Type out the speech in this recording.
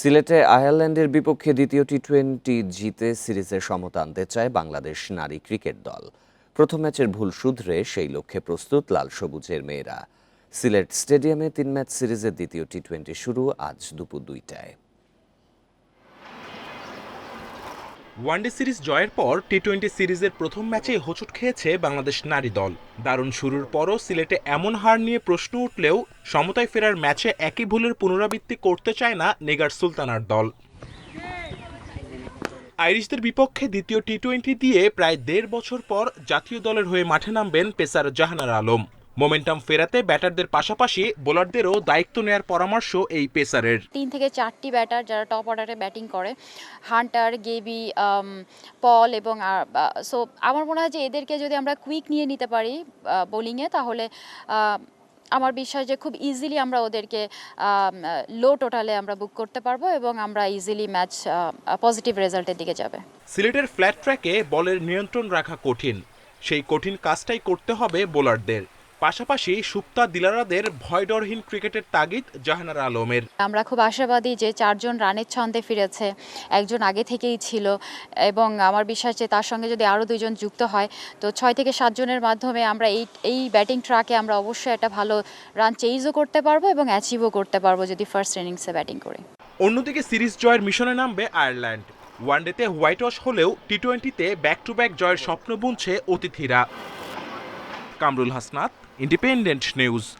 সিলেটে আয়ারল্যান্ডের বিপক্ষে দ্বিতীয় টি টোয়েন্টি জিতে সিরিজে সমতা আনতে চায় বাংলাদেশ নারী ক্রিকেট দল। প্রথম ম্যাচের ভুল শুধরে সেই লক্ষ্যে প্রস্তুত লাল সবুজের মেয়েরা। সিলেট স্টেডিয়ামে তিন ম্যাচ সিরিজের দ্বিতীয় টি টোয়েন্টি শুরু আজ দুপুর দুইটায়। ওয়ানডে সিরিজ জয়ের পর টি টোয়েন্টি সিরিজের প্রথম ম্যাচে হোঁচট খেয়েছে বাংলাদেশ নারী দল। দারুণ শুরুর পরও সিলেটে এমন হার নিয়ে প্রশ্ন উঠলেও সমতায় ফেরার ম্যাচে একই ভুলের পুনরাবৃত্তি করতে চায় না নেগার সুলতানার দল। আইরিশদের বিপক্ষে দ্বিতীয় টি টোয়েন্টি দিয়ে প্রায় দেড় বছর পর জাতীয় দলের হয়ে মাঠে নামবেন পেসার জাহানার আলম। মোমেন্টাম ফেরাতে ব্যাটারদের পাশাপাশি বোলারদেরও দায়িত্ব নেয়ার পরামর্শ এই পেসারের। তিন থেকে চারটি ব্যাটার যারা টপ অর্ডারে ব্যাটিং করে হান্টার গেবি পল এবং সো আমার মনে হয় যে এদেরকে যদি আমরা কুইক নিয়ে নিতে পারি বোলিংয়ে তাহলে আমার বিশ্বাস যে খুব ইজিলি আমরা ওদেরকে লো টোটালে আমরা বুক করতে পারব এবং আমরা ইজিলি ম্যাচ পজিটিভ রেজাল্টের দিকে যাবে। সিলেটের ফ্ল্যাট ট্র্যাকে বলের নিয়ন্ত্রণ রাখা কঠিন। সেই কঠিন কাজটাই করতে হবে বোলারদের। পাশাপাশি সুপ্তা দিলারাদের ভয়ডরহীন ক্রিকেটের তাগিদ জাহানারা আলমের। আমরা খুব আশাবাদী যে চারজন রানের ছন্দে ফিরেছে একজন আগে থেকেই ছিল এবং আমার বিশ্বাস যে তার সঙ্গে যদি আরও দুজন যুক্ত হয় তো ছয় থেকে সাতজনের মাধ্যমে আমরা এই এই ব্যাটিং ট্রাকে আমরা অবশ্যই একটা ভালো রান চেঞ্জও করতে পারব এবং অ্যাচিভও করতে পারব যদি ফার্স্ট ইনিংসে ব্যাটিং করি। অন্যদিকে সিরিজ জয়ের মিশনে নামবে আয়ারল্যান্ড। ওয়ানডেতে হোয়াইট ওয়াশ হলেও টি টোয়েন্টিতে ব্যাক টু ব্যাক জয়ের স্বপ্ন বুনছে অতিথিরা। Kamrul Hasnat Independent News.